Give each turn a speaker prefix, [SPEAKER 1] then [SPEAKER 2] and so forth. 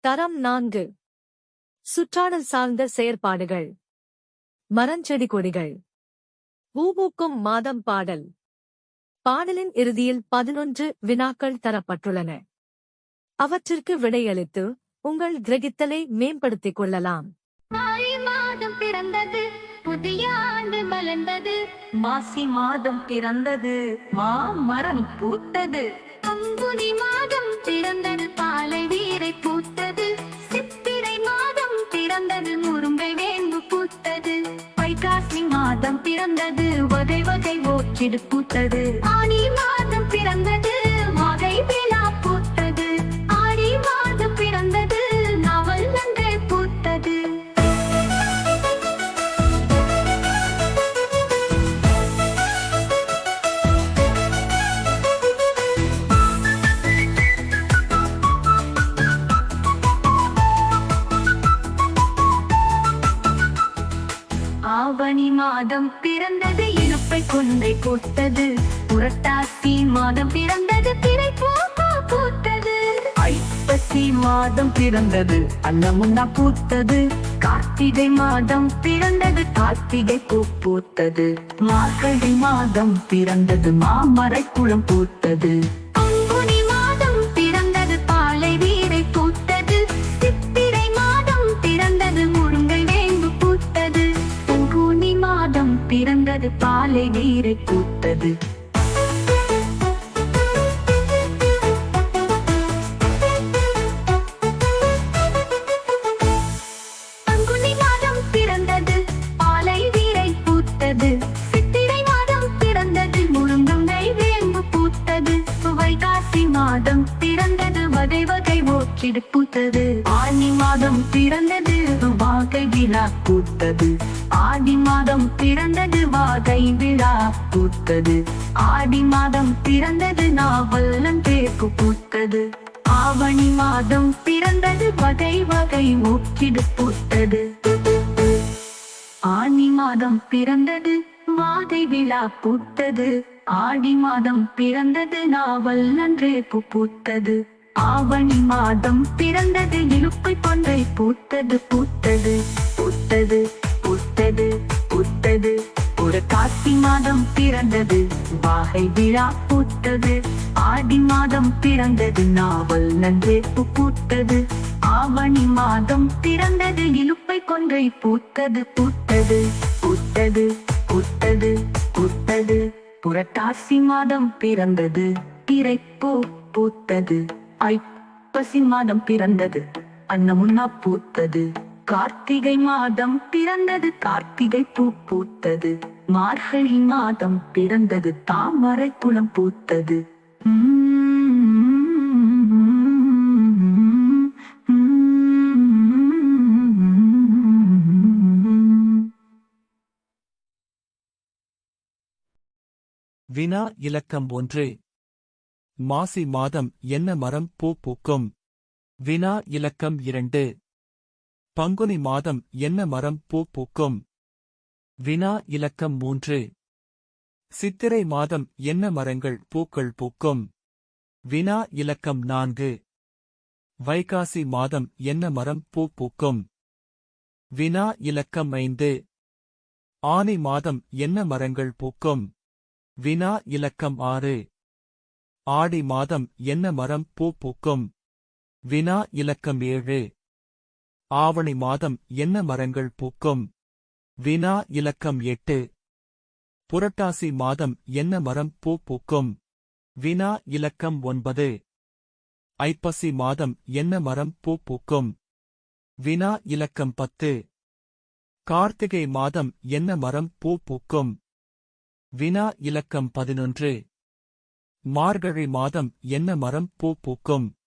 [SPEAKER 1] தரம் நான்கு. சுற்றாடல் சார்ந்த செயற்பாடுகள். மரஞ்செடி கொடிகள். பூபூக்கும் மாதம் பாடல். பாடலின் இறுதியில் பதினொன்று வினாக்கள் தரப்பட்டுள்ளன. அவற்றிற்கு விடையளித்து உங்கள் கிரகித்தலை மேம்படுத்திக் கொள்ளலாம்.
[SPEAKER 2] மாதம் பிறந்தது புதிய ஆண்டு மலர்ந்தது.
[SPEAKER 3] மாசி மாதம் பிறந்தது மாமரம் பூத்தது.
[SPEAKER 2] பங்குனி மாதம் பிறந்தது பாலை வீரை பூத்தது. சித்திரை மாதம் பிறந்தது முருங்கை வேம்பு பூத்தது.
[SPEAKER 3] வைகாசி மாதம் பிறந்தது வகை வகை ஓச்சிடு பூத்தது.
[SPEAKER 2] ஆடி
[SPEAKER 3] ஆவணி மாதம் பிறந்தது இருப்பை கொண்டை போட்டது. புரட்டாசி மாதம் பிறந்தது திரை பூத்தது. ஐப்பசி மாதம் பிறந்தது அன்னமுன்னா பூத்தது. கார்த்திகை மாதம் பிறந்தது கார்த்திகை பூ பூத்தது. மார்கழி மாதம் பிறந்தது மாமரை குளம் பூத்தது.
[SPEAKER 2] வேம்பு பூத்தது.
[SPEAKER 3] வைகாசி மாதம் பிறந்தது வகை வகை ஓச்சிடு பூத்தது. ஆனி மாதம் பிறந்தது வாகை விழா பூத்தது ஆடி மாதம் பிறந்தது வாகை விழா பூத்தது. ஆடி மாதம் பிறந்தது நாவல்லம் தேக்கு பூத்தது. ஆவணி மாதம் பிறந்தது வகை வகை மூக்கிடு பூத்தது. ஆனி மாதம் பிறந்தது மாதை விழா பூத்தது. ஆடி மாதம் பிறந்தது நாவல் நன்றே பூத்தது. ஆவணி மாதம் பிறந்தது இழுப்பை கொன்றை பூத்தது பூத்தது பூத்தது. மாதம் பிறந்தது. வாகை விழா பூத்தது. ஆடி மாதம் பிறந்தது. நாவல் நன்றே பூத்தது. ஆவணி மாதம் பிறந்தது. இழுப்பை கொன்றை பூத்தது பூத்தது பூத்தது பூத்தது பூத்தது. புரட்டாசி மாதம் பிறந்தது. திரைப்பூ பூத்தது. ஐப்பசி மாதம் பிறந்தது. அன்னமுன்னா பூத்தது. கார்த்திகை மாதம் பிறந்தது. கார்த்திகை பூ பூத்தது. மார்கழி மாதம் பிறந்தது தாமரை குளம் பூத்தது.
[SPEAKER 4] வினா இலக்கம் ஒன்று. மாசி மாதம் என்ன மரம் பூ பூக்கும்? வினா இலக்கம் இரண்டு. பங்குனி மாதம் என்ன மரம் பூ பூக்கும்? வினா இலக்கம் மூன்று. சித்திரை மாதம் என்ன மரங்கள் பூக்கள் பூக்கும்? வினா இலக்கம் நான்கு. வைகாசி மாதம் என்ன மரம் பூ பூக்கும்? வினா இலக்கம் ஐந்து. ஆனி மாதம் என்ன மரங்கள் பூக்கும்? வினா இலக்கம் ஆறு. ஆடி மாதம் என்ன மரம் பூ பூக்கும்? வினா இலக்கம் ஏழு. ஆவணி மாதம் என்ன மரங்கள் பூக்கும்? வினா இலக்கம் எட்டு. புரட்டாசி மாதம் என்ன மரம் பூ பூக்கும்? வினா இலக்கம் ஒன்பது. ஐப்பசி மாதம் என்ன மரம் பூ பூக்கும்? வினா இலக்கம் பத்து. கார்த்திகை மாதம் என்ன மரம் பூ பூக்கும்? வினா இலக்கம் பதினொன்று. மார்கழி மாதம் என்ன மரம் பூ பூக்கும்?